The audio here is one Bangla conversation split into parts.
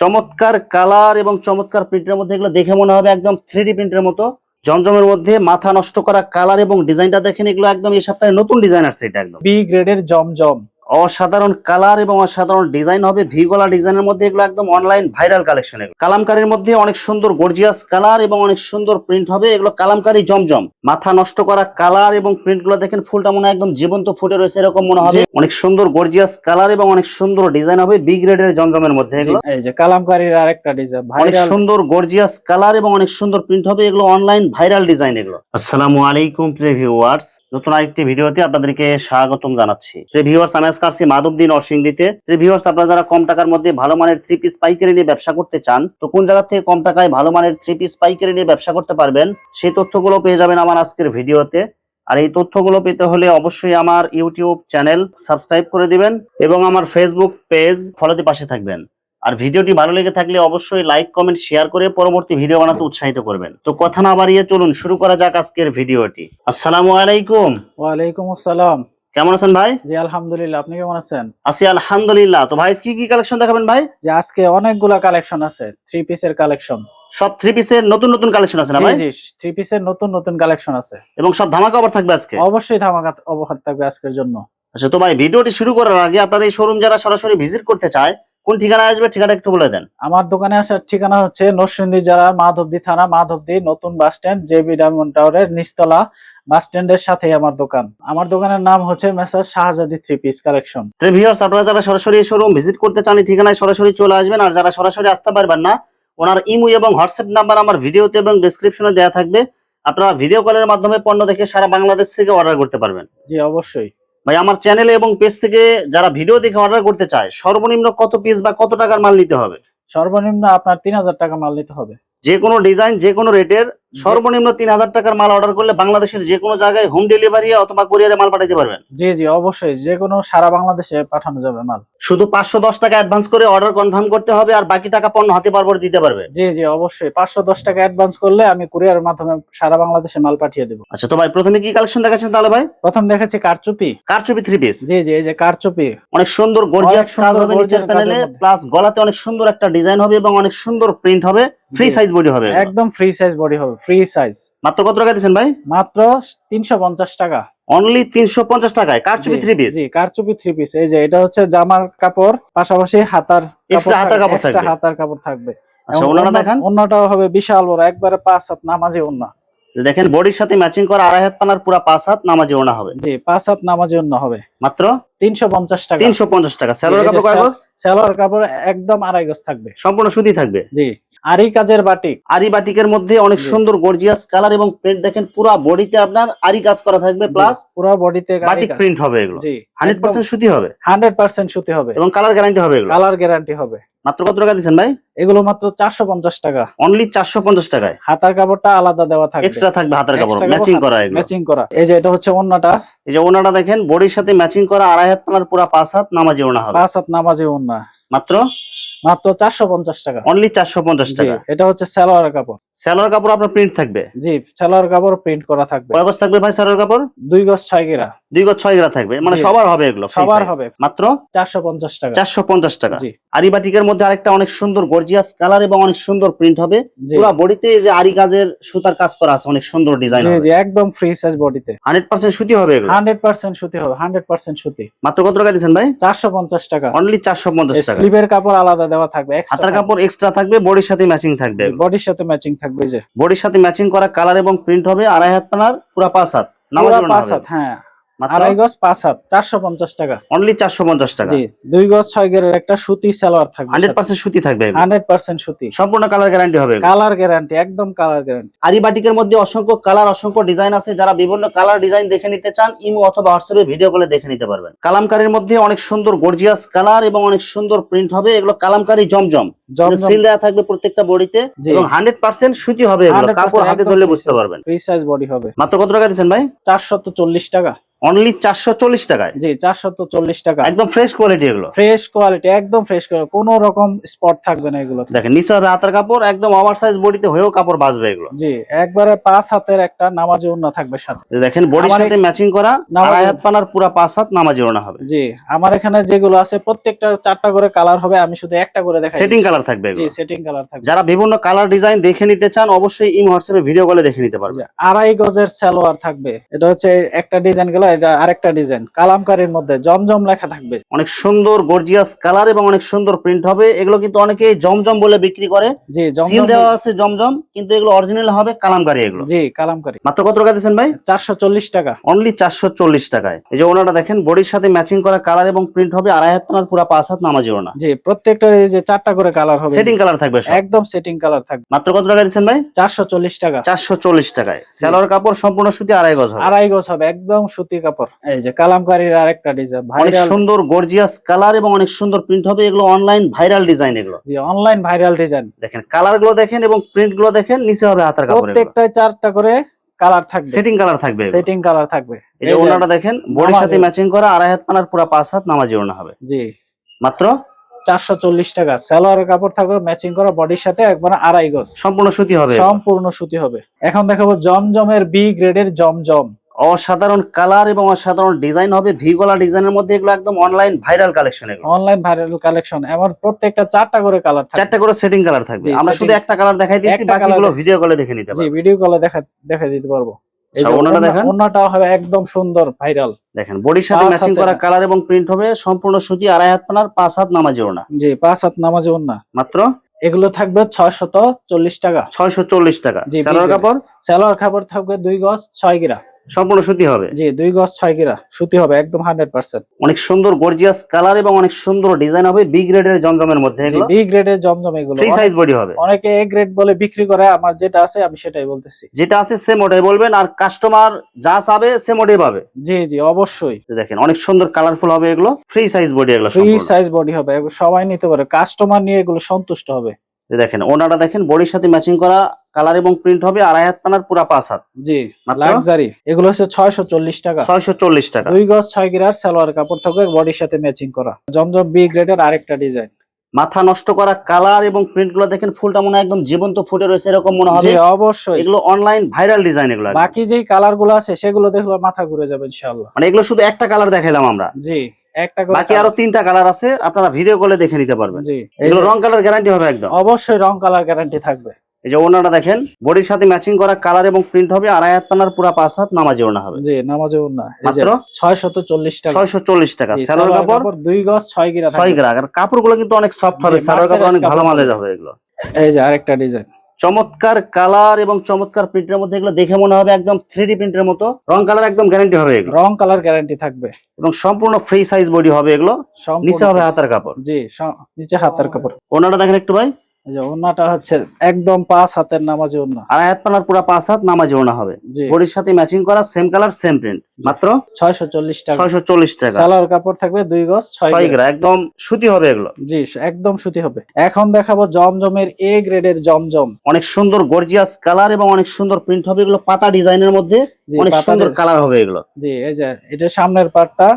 চমৎকার কালার এবং চমৎকার প্রিন্টের মধ্যে এগুলো দেখে মনে হবে একদম থ্রি প্রিন্টের মতো। জমজমের মধ্যে মাথা নষ্ট করা কালার এবং ডিজাইনটা দেখেন, এগুলো একদম এই সপ্তাহে নতুন ডিজাইন আসছে এটা একদম। বি গ্রেডের জমজম। অসাধারণ কালার এবং অসাধারণ ডিজাইন হবে। ভিগোলা ডিজাইনের মধ্যে এগুলো একদম অনলাইন ভাইরাল কালেকশন এগুলো। কালামকারীর মধ্যে অনেক সুন্দর গর্জিয়াস কালার এবং অনেক সুন্দর প্রিন্ট হবে। এগুলো কালামকারী জমজম। মাথা নষ্ট করা কালার এবং প্রিন্টগুলো দেখেন ফুলটা মনে হয় একদম জীবন্ত ফুটে রয়েছে এরকম মনে হবে। অনেক সুন্দর গর্জিয়াস কালার এবং অনেক সুন্দর ডিজাইন হবে বি গ্রেডের জমজমের মধ্যে এগুলো। এই যে কালামকারীর আরেকটা ডিজাইন অনেক সুন্দর গর্জিয়াস কালার এবং অনেক সুন্দর প্রিন্ট হবে। এগুলো অনলাইন ভাইরাল ডিজাইন এগুলো। আসসালামু আলাইকুম প্রিয় ভিউয়ার্স নতুন আরেকটি ভিডিওতে আপনাদেরকে স্বাগতম জানাচ্ছি। প্রিয় ভিউয়ার্স আমি আজকে আসছি মাধবদী নরসিংদীতে। প্রিয় ভিউয়ার্স আপনারা যারা কম টাকার মধ্যে ভালো মানের থ্রি পিস পাইকারি নিয়ে ব্যবসা করতে চান, তো কোন জায়গা থেকে কম টাকায় ভালো মানের থ্রি পিস পাইকারি নিয়ে ব্যবসা করতে পারবেন, সেই তথ্যগুলো পেয়ে যাবেন আমার আজকের ভিডিওতে। আর এই তথ্যগুলো পেতে হলে অবশ্যই আমার ইউটিউব চ্যানেল সাবস্ক্রাইব করে দিবেন এবং আমার ফেসবুক পেজ ফলোতে পাশে থাকবেন। আর ভিডিওটি ভালো লেগে থাকলে অবশ্যই লাইক কমেন্ট শেয়ার করে পরবর্তী ভিডিও বানাতে উৎসাহিত করবেন। তো কথা না বাড়িয়ে চলুন, শুরু করা যাক আজকের ভিডিওটি। আসসালামু আলাইকুম। ওয়ালাইকুম আসসালাম। কেমন আছেন ভাই? জি আলহামদুলিল্লাহ। আপনি কেমন আছেন? আছি আলহামদুলিল্লাহ। তো ভাই কি কি কালেকশন দেখাবেন ভাই? যে আজকে অনেকগুলা কালেকশন আছে থ্রি পিসের কালেকশন সব থ্রি পিসের নতুন নতুন কালেকশন আছে না ভাই? জি থ্রি পিসের নতুন নতুন কালেকশন আছে। এবং সব ধামাকা অফার থাকবে আজকে? অবশ্যই ধামাকা অবহার থাকবে আজকের জন্য। আচ্ছা তো ভাই ভিডিওটি শুরু করার আগে আপনার এই শোরুম যারা সরাসরি ভিজিট করতে চায় কোন ঠিকানা আসবে ঠিকানা একটু বলে দেন। আমার দোকানে আসার ঠিকানা হচ্ছে নরসিংদী জেলা মাধবদী থানা মাধবদী নতুন বাস স্ট্যান্ড জেবি ডায়মন্ড টাওয়ারের নিচতলা বাস স্ট্যান্ডের সাথে আমার দোকান। আমার দোকানের নাম হচ্ছে মেসার শাহজাদি থ্রি পিস কালেকশন। ভিউয়ার্স আপনারা যারা সরাসরি শোরুম ভিজিট করতে চান এই ঠিকানায় সরাসরি চলে আসবেন। আর যারা সরাসরি আসতে পারবেন না ওনার ইমো এবং হোয়াটসঅ্যাপ নাম্বার আমার ভিডিওতে এবং ডেসক্রিপশনে দেওয়া থাকবে। আপনারা ভিডিও কলের মাধ্যমে পণ্য দেখে সারা বাংলাদেশ থেকে অর্ডার করতে পারবেন। জি অবশ্যই। ভাই আমার চ্যানেলে এবং পেজ থেকে যারা ভিডিও দেখে অর্ডার করতে চায় সর্বনিম্ন কত পিস বা কত টাকার মাল নিতে হবে? সর্বনিম্ন আপনার তিন হাজার টাকা মাল নিতে হবে। যে কোনো ডিজাইন যে কোনো রেটের সর্বনিম্ন তিন হাজার টাকার মাল অর্ডার করলে বাংলাদেশের যে কোনো জায়গায় হোম ডেলিভারি অথবা কুরিয়ারে মাল পাঠাতে পারবেন। জি জি অবশ্যই। যে কোনো সারা বাংলাদেশে পাঠানো যাবে মাল। শুধু পাঁচশো দশ টাকা অ্যাডভান্স করে অর্ডার কনফার্ম করতে হবে আর বাকি টাকা পণ্য হাতে পারবর দিতে পারবে। জি জি অবশ্যই। পাঁচশো দশ টাকা অ্যাডভান্স করলে আমি কুরিয়ারের মাধ্যমে সারা বাংলাদেশে মাল পাঠিয়ে দেবো। আচ্ছা তো ভাই প্রথমে কি কালেকশন দেখাচ্ছেন তাহলে ভাই? প্রথম দেখেছি কারচুপি। কারচুপি থ্রি পিস জি জি এই যে কারচুপি। অনেক সুন্দর গর্জিয়াস কাজ হবে নিচের প্যানেলে প্লাস গলাতে অনেক সুন্দর একটা ডিজাইন হবে এবং অনেক সুন্দর প্রিন্ট হবে। ফ্রি সাইজ বডি হবে একদম ফ্রি সাইজ বডি হবে। Free size. মাত্র কত টাকা দিচ্ছেন ভাই? মাত্র তিনশো পঞ্চাশ টাকা। অনলি তিনশো পঞ্চাশ টাকায়? কারচুপি জি, থ্রি পিস জি কারচুপি থ্রি পিস এই যে এটা হচ্ছে জামার কাপড় পাশাপাশি হাতার হাতার কাপড় থাকবে। হাতার কাপড় থাকবে। আচ্ছা ওড়না- দেখান। হবে বিশাল বড় একবারে পাঁচ হাত নামাজি ওনা দেখেন বডির সাথে ম্যাচিং করা আড়াই হাত পানার পুরা পাঁচ হাত নামাজি ওনা হবে। জি পাঁচ হাত নামাজি ওনা হবে। মাত্র? তিনশো পঞ্চাশ টাকা। তিনশো পঞ্চাশ টাকা। স্যালোর কাপড় কয় গজ? সালোয়ার কাপড় একদম আড়াই গজ থাকবে। সম্পূর্ণ সুতি থাকবে? জি। আরি কাজের বাটিক। আরি বাটিকের মধ্যে অনেক সুন্দর গর্জিয়াস কালার এবং প্রিন্ট দেখেন পুরা বডিতে আপনার আরি কাজ করা থাকবে প্লাস পুরো বডিতে বাটিক প্রিন্ট হবে এগুলো। জি হান্ড্রেড পার্সেন্ট সুতি হবে? হান্ড্রেড পার্সেন্ট সুতি হবে। এবং কালার গ্যারান্টি হবে এগুলো? কালার গ্যারান্টি হবে। মাত্র কত টাকা দিচ্ছেন ভাই? এগুলো মাত্র চারশো পঞ্চাশ টাকা। অনলি চারশো পঞ্চাশ টাকায়? হাতার কাপড়টা আলাদা দেওয়া থাকবে। এক্সট্রা থাকবে হাতের কাপড় ম্যাচিং করা এগুলো। ম্যাচিং করা। এই যে এটা হচ্ছে ওন্নাটা। এই যে ওনাটা দেখেন বডির সাথে ম্যাচিং করা আড়াই হাত পানার পুরো পাঁচ হাত নামাজি ওনা হবে। পাঁচ হাত নামাজি ওনা মাত্র? মাত্র চারশো পঞ্চাশ টাকা। অনলি চারশো পঞ্চাশ টাকা। এটা হচ্ছে সালোয়ার কাপড়। স্যালোর কাপড় আপনার প্রিন্ট থাকবে? জি সালোয়ার কাপড় প্রিন্ট করা থাকবে। কয় গজ থাকবে ভাই স্যালোর কাপড়? দুই গজ ছয় গেরা। দুই গজ ছয় গেরা থাকবে। মানে সবার হবে এগুলো সবার হবে। মাত্র? চারশো পঞ্চাশ টাকা। চারশো পঞ্চাশ টাকা। জি। আরি বাটিকের মধ্যে আরেকটা অনেক সুন্দর গর্জিয়াস কালার এবং অনেক সুন্দর প্রিন্ট হবে। পুরা বডিতে এই যে আরি কাজের সুতার কাজ করা আছে অনেক সুন্দর ডিজাইন হবে। জি একদম ফ্রি সাইজ বডিতে হান্ড্রেড পার্সেন্ট সুতি হবে এগুলো? হান্ড্রেড পার্সেন্ট সুতি হবে হান্ড্রেড পার্সেন্ট সুতি। মাত্র কত টাকা দিচ্ছেন ভাই? চারশো পঞ্চাশ টাকা। অনলি চারশো পঞ্চাশ টাকা। স্লিভের কাপড় আলাদা দেওয়া থাকবে হাতার কাপড় এক্সট্রা থাকবে বডির সাথে ম্যাচিং থাকবে। বডির সাথে ম্যাচিং থাকবে যে। বডির সাথে ম্যাচিং করা কালার এবং প্রিন্ট হবে আড়াই হাত পানার পুরা পাঁচ হাত। নামাজ পুরা পাঁচ হাত হ্যাঁ। আড়াই গজ পাঁচ হাত চারশো পঞ্চাশ টাকা। অনলি চারশো পঞ্চাশ টাকা? জি দুই গজ ছয় গেরের একটা সুতি সালোয়ার থাকবে হান্ড্রেড পার্সেন্ট সুতি থাকবে। হান্ড্রেড পার্সেন্ট সুতি। সম্পূর্ণ কালার গ্যারান্টি হবে কালার গ্যারান্টি একদম কালার গ্যারান্টি আরি বাটিকের মধ্যে অসংখ্য কালার অসংখ্য ডিজাইন আছে। যারা বিভিন্ন কালার ডিজাইন দেখে নিতে চান ইমো অথবা হোয়াটসঅ্যাপে ভিডিও কলে দেখে নিতে পারবেন। কালামকারীর মধ্যে অনেক সুন্দর গর্জিয়াস কালার এবং অনেক সুন্দর প্রিন্ট হবে। এগুলো কালামকারী জমজম। সিল দেওয়া থাকবে প্রত্যেকটা বডিতে এবং হান্ড্রেড পার্সেন্ট সুতি হবে এগুলো। কাপড় হাতে ধরলে বুঝতে পারবেন। ফ্রি সাইজ বডি হবে। মাত্র কত টাকা দিচ্ছেন ভাই? চারশো চল্লিশ টাকা। অনলি চারশো চল্লিশ টাকায়? জি চারশত চল্লিশ টাকা। একদম ফ্রেশ কোয়ালিটি এগুলো? ফ্রেশ কোয়ালিটি একদম ফ্রেশ কোনো রকম স্পট থাকবে না এগুলো। দেখেন নিচে হবে হাতের কাপড় একদম ওভার সাইজ বডিতে হয়েও কাপড় বাঁচবে এগুলো। জি একবারে পাঁচ হাতের একটা নামাজি উন্না থাকবে সাথে। দেখেন বডির সাথে ম্যাচিং করা আড়াই হাত পানার পুরা পাঁচ হাত নামাজি ওড়না হবে। জি আমার এখানে যেগুলো আছে প্রত্যেকটা চারটা করে কালার হবে আমি শুধু একটা করে দেখাই সেটিং কালার থাকবে জি সেটিং কালার থাকবে। যারা বিভিন্ন কালার ডিজাইন দেখে নিতে চান অবশ্যই ইম হোয়াটসঅ্যাপে ভিডিও কলে দেখে নিতে পারবে আড়াই গজের সালোয়ার থাকবে। এটা হচ্ছে একটা ডিজাইন গেল এটা আরেকটা ডিজাইন কালামকারীর মধ্যে জমজম লেখা থাকবে। অনেক সুন্দর গর্জিয়াস কালার এবং অনেক সুন্দর প্রিন্ট হবে। এগুলো কিন্তু অনেকে জমজম বলে বিক্রি করে। জি সিল জমজম দেওয়া আছে জমজম কিন্তু এগুলো অরিজিনাল হবে কালামকারী এগুলো। জি কালামকারী। মাত্র কত টাকা দিচ্ছেন ভাই? চারশো চল্লিশ টাকা। অনলি চারশো চল্লিশ টাকায়। এই যে ওনাটা দেখেন বডির সাথে ম্যাচিং করা কালার এবং প্রিন্ট হবে আড়াই হাত পানার পুরা পাঁচ হাত নামাজি ওড়না জি প্রত্যেকটা এই যে চারটা করে কালার হবে। সেটিং কালার থাকবে একদম সেটিং কালার থাকবে। মাত্র কত টাকা দিচ্ছেন ভাই? চারশো চল্লিশ টাকা। চারশো চল্লিশ টাকায়। স্যালোয়ার কাপড় সম্পূর্ণ সুতি আড়াই গজ হবে। আড়াই গজ হবে একদম সুতি কাপড়। এই যে কালামকারীর আরেকটা ডিজাইন অনেক সুন্দর গর্জিয়াস কালার এবং অনেক সুন্দর প্রিন্ট হবে এগুলো অনলাইন ভাইরাল ডিজাইন এগুলো। জি অনলাইন ভাইরাল ডিজাইন দেখেন কালারগুলো দেখেন এবং প্রিন্টগুলো দেখেন নিচে হবে হাতের কাপড় প্রত্যেকটায় চারটা করে কালার থাকবে। সেটিং কালার থাকবে সেটিং কালার থাকবে। এই যে ওনাটা দেখেন বডির সাথে ম্যাচিং করা আড়াই হাত পানার পুরা পাঁচ হাত নামাজি হবে। জি। মাত্র? চারশো চল্লিশ টাকা। সালোয়ারের কাপড় থাকবে ম্যাচিং করা বডির সাথে একবার আড়াই গজ। সম্পূর্ণ সুতি হবে সম্পূর্ণ সুতি হবে। এখন দেখাবো জমজমের বি গ্রেডের জমজম। অসাধারণ কালার এবং অসাধারণ ডিজাইন হবে। ভি গলা ডিজাইনের মধ্যে এগুলো একদম অনলাইন ভাইরাল কালেকশন এগুলো। অনলাইন ভাইরাল কালেকশন এমন প্রত্যেকটা চারটা করে কালার থাকবে। চারটা করে সেটিং কালার থাকবে। আমরা শুধু একটা কালার দেখাই দিচ্ছি বাকিগুলো ভিডিও কলে দেখে নিতে জি পারবেন ভিডিও কলে দেখা দেখা দিতে পারব। ওনাটা দেখান। হবে একদম সুন্দর ভাইরাল দেখেন বডির সাথে ম্যাচিং করা কালার এবং প্রিন্ট হবে সম্পূর্ণ সুতি আড়াই হাত পানার পাঁচ হাত নামাজি ওড়না। জি পাঁচ হাত নামাজে ওন্না মাত্র? এগুলো থাকবে ছয়শত চল্লিশ টাকা। ছয়শো চল্লিশ টাকা। সালোয়ার কাপড়? সালোয়ার কাপড় থাকবে দুই গজ ছয় গিরা। সম্পূর্ণ সুতি হবে। জি দুই গজ ছয় গিরা সুতি হবে একদম হান্ড্রেড পার্সেন্ট। অনেক সুন্দর গর্জিয়াস কালার এবং অনেক সুন্দর ডিজাইন হবে বি গ্রেডের জমজমের মধ্যে বি গ্রেডের জমজম এগুলো। ফ্রি সাইজ বডি হবে। অনেকে এ গ্রেড বলে বিক্রি করে আমার যেটা আছে আমি সেটাই বলতেছি। যেটা আছে সেম ওটাই বলবেন আর কাস্টমার যা চাবে সেম ওটাই পাবে। জি জি অবশ্যই। দেখেন অনেক সুন্দর কালারফুল হবে এগুলো। ফ্রি সাইজ বডি এগুলো ফ্রি সাইজ বডি হবে সবাই নিতে পারে। কাস্টমার নিয়ে এগুলো সন্তুষ্ট হবে। দেখেন ওনাটা দেখেন বডির সাথে ম্যাচিং করা কালার এবং প্রিন্ট হবে আড়াই হাত পানার পুরা পাঁচ হাত। জি? লাক্সারি এগুলো হচ্ছে ছয়শো চল্লিশ টাকা। ছয়শো চল্লিশ টাকা। দুই গজ ছয় গিরার সালোয়ার কাপড় থাকবে বডির সাথে ম্যাচিং করা। জমজম বি গ্রেডের আরেকটা ডিজাইন মাথা নষ্ট করা কালার এবং প্রিন্টগুলো দেখেন ফুলটা মনে হয় একদম জীবন্ত ফুটে রয়েছে এরকম মনে হবে। অবশ্যই। এগুলো অনলাইন ভাইরাল ডিজাইন এগুলো বাকি যেই কালারগুলো আছে সেগুলো দেখলে মাথা ঘুরে যাবে ইনশাআল্লাহ। মানে এগুলো শুধু একটা কালার দেখাইলাম আমরা। জি। একটা করে বাকি আরও তিনটা কালার আছে আপনারা ভিডিও কলে দেখে নিতে পারবেন। জি এগুলো রং কালার গ্যারান্টি হবে একদম। অবশ্যই রং কালার গ্যারান্টি থাকবে। এই যে ওনাটা দেখেন বডির সাথে ম্যাচিং করা কালার এবং প্রিন্ট হবে আড়াই হাত পানার পুরা পাঁচ হাত নামাজি ওনা হবে। জি নামাজে মাত্র? টাকা। সালোয়ার কাপড়? দুই গজ গিরা। আর কাপড়গুলো কিন্তু অনেক সফট হবে জি, কাপড় অনেক ভালো মানের হবে। হবে এগুলো। এই যে আরেকটা ডিজাইন চমৎকার কালার এবং চমৎকার প্রিন্টের মধ্যে এগুলো দেখে মনে হবে একদম থ্রি প্রিন্টের মতো। রং কালার একদম গ্যারান্টি হবে এগুলো। রং কালার গ্যারান্টি থাকবে। এবং সম্পূর্ণ ফ্রি সাইজ বডি হবে এগুলো। নিচে হবে হাতার কাপড়। জি নিচে হাতার কাপড়। ওনারা দেখেন একটু ভাই। যে ওন্নাটা হচ্ছে একদম পাঁচ হাতের নামাজে পানার পুরা পাঁচ হাত নামাজি ওনা হবে। বডির সাথে ম্যাচিং করা সেম কালার সেম প্রিন্ট মাত্র? টাকা। টাকা। সালোয়ার কাপড় থাকবে দুই গজ গ্রা একদম সুতি হবে এগুলো। জি একদম সুতি হবে। এখন দেখাবো জমজমের এ গ্রেডের জমজম। অনেক সুন্দর গর্জিয়াস কালার এবং অনেক সুন্দর প্রিন্ট হবে এগুলো। পাতা ডিজাইনের মধ্যে অনেক সুন্দর কালার হবে এগুলো। জি এই যে এটা সামনের পার্টটা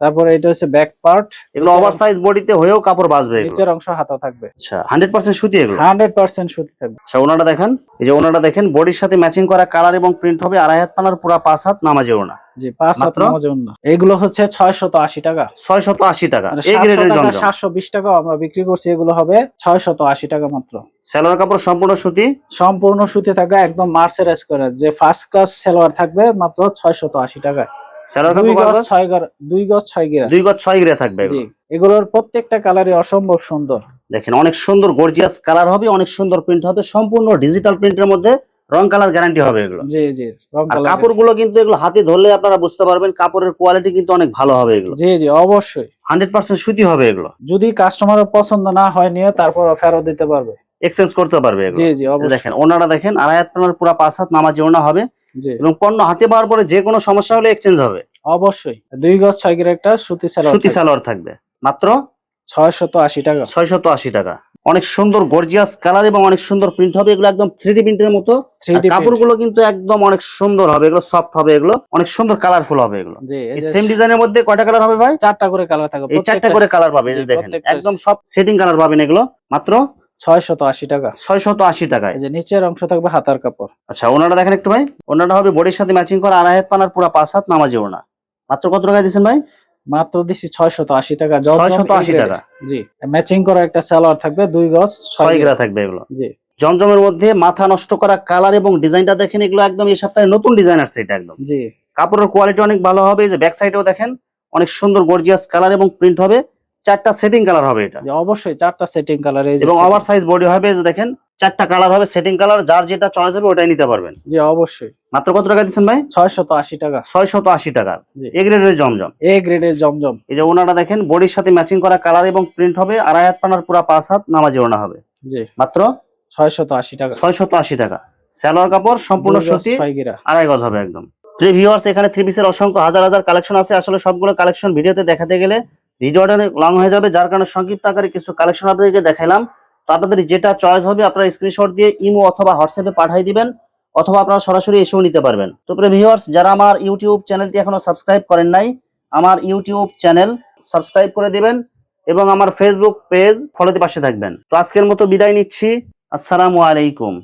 তারপরে এটা হচ্ছে ব্যাক পার্ট এগুলো ওভার সাইজ বডিতে হয়েও কাপড় বাঁচবে নিচের অংশ হাতা থাকবে। আচ্ছা হান্ড্রেড পার্সেন্ট সুতি এগুলো? হান্ড্রেড পার্সেন্ট সুতি থাকবে। আচ্ছা ওনাটা দেখেন। এই যে ওনাটা দেখেন বডির সাথে ম্যাচিং করা কালার এবং প্রিন্ট হবে আড়াই হাত পানার পুরা পাঁচ হাত নামাজে ওনা। জি পাঁচ হাত? নামাজে ওন্না এগুলো হচ্ছে ছয়শত আশি টাকা। ছয় শত আশি টাকা। এই সাতশো গ্রেডের টাকা সাতশো বিশ টাকাও আমরা বিক্রি করছি এগুলো হবে ছয়শত আশি টাকা মাত্র। সালোয়ার কাপড় সম্পূর্ণ সুতি? সম্পূর্ণ সুতি থাকবে একদম মার্সেরাইজ করা যে ফার্স্ট ক্লাস সালোয়ার থাকবে মাত্র ছয়শত আশি টাকা কাপড় গজ গজ? গজ গিরা। গজ গ্রে থাকবে জি। এগুলোর প্রত্যেকটা অসম্ভব সুন্দর। দেখেন অনেক সুন্দর গর্জিয়াস কালার হবে অনেক সুন্দর প্রিন্ট হবে সম্পূর্ণ ডিজিটাল প্রিন্টের মধ্যে রং কালার গ্যারান্টি হবে এগুলো। জি জি রং কালার কাপড়গুলো কিন্তু এগুলো হাতে ধরলে আপনারা বুঝতে পারবেন কাপড়ের কোয়ালিটি কিন্তু অনেক ভালো হবে এগুলো। জি জি অবশ্যই। হান্ড্রেড পার্সেন্ট সুতি হবে এগুলো। যদি কাস্টমারের পছন্দ না হয় নিয়ে তারপর ফেরত দিতে পারবে। এক্সচেঞ্জ করতে পারবে এগুলো। জি জি অবশ্যই। দেখেন ওনারা দেখেন আড়াই হাত পুরা পাঁচ হাত নামাজি ওনা হবে। এবং পণ্য হাতে পাওয়ার পরে যে কোনো সমস্যা হলে এক্সচেঞ্জ হবে। অবশ্যই। দুই গজ ছয় গিরা একটা সুতি সালোয়ার সুতি সালোয়ার থাকবে। মাত্র? ছয়শত আশি টাকা। ছয় শত আশি টাকা। অনেক সুন্দর গর্জিয়াস কালার এবং অনেক সুন্দর প্রিন্ট হবে। এগুলো একদম থ্রি ডি প্রিন্টের মতো। কাপড়গুলো কিন্তু একদম অনেক সুন্দর হবে। এগুলো সফট হবে এগুলো। অনেক সুন্দর কালারফুল হবে এগুলো। সেম ডিজাইনের মধ্যে কয়টা কালার হবে ভাই? চারটা করে কালার থাকবে। এই চারটা করে কালার পাবে দেখেন। একদম সব সেটিং কালার পাবেন এগুলো। মাত্র? ছয় শত আশি টাকা। ছয় শত আশি টাকায়? যে নিচের অংশ থাকবে হাতার কাপড়। আচ্ছা ওনাটা দেখেন একটু ভাই। ওনাটা হবে বডির সাথে ম্যাচিং করা আড়াই হাত পানার পুরো পাঁচ হাত নামাজি ওনা মাত্র কত টাকা দিচ্ছেন ভাই? মাত্র দিচ্ছি ছয় শত আশি টাকা 680 টাকা। জি ম্যাচিং করা একটা সালোয়ার থাকবে দুই গজ ছয় গ্রা থাকবে এগুলো। জি। জমজমের মধ্যে মাথা নষ্ট করা কালার এবং ডিজাইনটা দেখেন এগুলো একদম এই সপ্তাহে নতুন ডিজাইন আসছে এটা একদম। জি। কাপড়ের কোয়ালিটি অনেক ভালো হবে এই যে ব্যাক সাইডেও দেখেন অনেক সুন্দর গর্জিয়াস কালার এবং প্রিন্ট হবে। চারটা সেটিং কালার হবে এটা। অবশ্যই চারটা সেটিং কালার এই যে এবং ওভার সাইজ বডি হবে এই যে দেখেন চারটা কালার হবে সেটিং কালার যার যেটা চয়েস হবে ওটাই নিতে পারবেন। জি অবশ্যই। মাত্র কত টাকা দিচ্ছেন ভাই? ছয় শত আশি টাকা। ছয় শত আশি টাকা। এ গ্রেডের জমজম। এ গ্রেডের জমজম। এই যে ওনাটা দেখেন বডির সাথে ম্যাচিং করা কালার এবং প্রিন্ট হবে আড়াই হাত পানার পুরা পাঁচ হাত নামাজি ওনা হবে। জি। মাত্র? ছয় শত আশি টাকা। ছয় শত আশি টাকা। সালোয়ার কাপড় সম্পূর্ণ দুই গজ সুতি আড়াই গজ হবে একদম। থ্রি ভিউয়ার্স এখানে থ্রি পিসের অসংখ্য হাজার হাজার কালেকশন আছে। আসলে সবগুলো কালেকশন ভিডিওতে দেখাতে গেলে ভিডিওটা অনেক লং হয়ে যাবে, যার কারণে সংক্ষিপ্ত আকারে কিছু কালেকশন আপনাদেরকে দেখাইলাম। তো আপনাদের যেটা চয়েস হবে, আপনারা স্ক্রিনশট দিয়ে ইমো অথবা হোয়াটসঅ্যাপে পাঠিয়ে দিবেন, অথবা আপনারা সরাসরি এসেও নিতে পারবেন। তো প্রিয় ভিউয়ার্স যারা আমার ইউটিউব চ্যানেলটি এখনও সাবস্ক্রাইব করেন নাই, আমার ইউটিউব চ্যানেল সাবস্ক্রাইব করে দিবেন এবং আমার ফেসবুক পেজ ফলোতে পাশে থাকবেন। তো আজকের মতো বিদায় নিচ্ছি। আসসালামু আলাইকুম।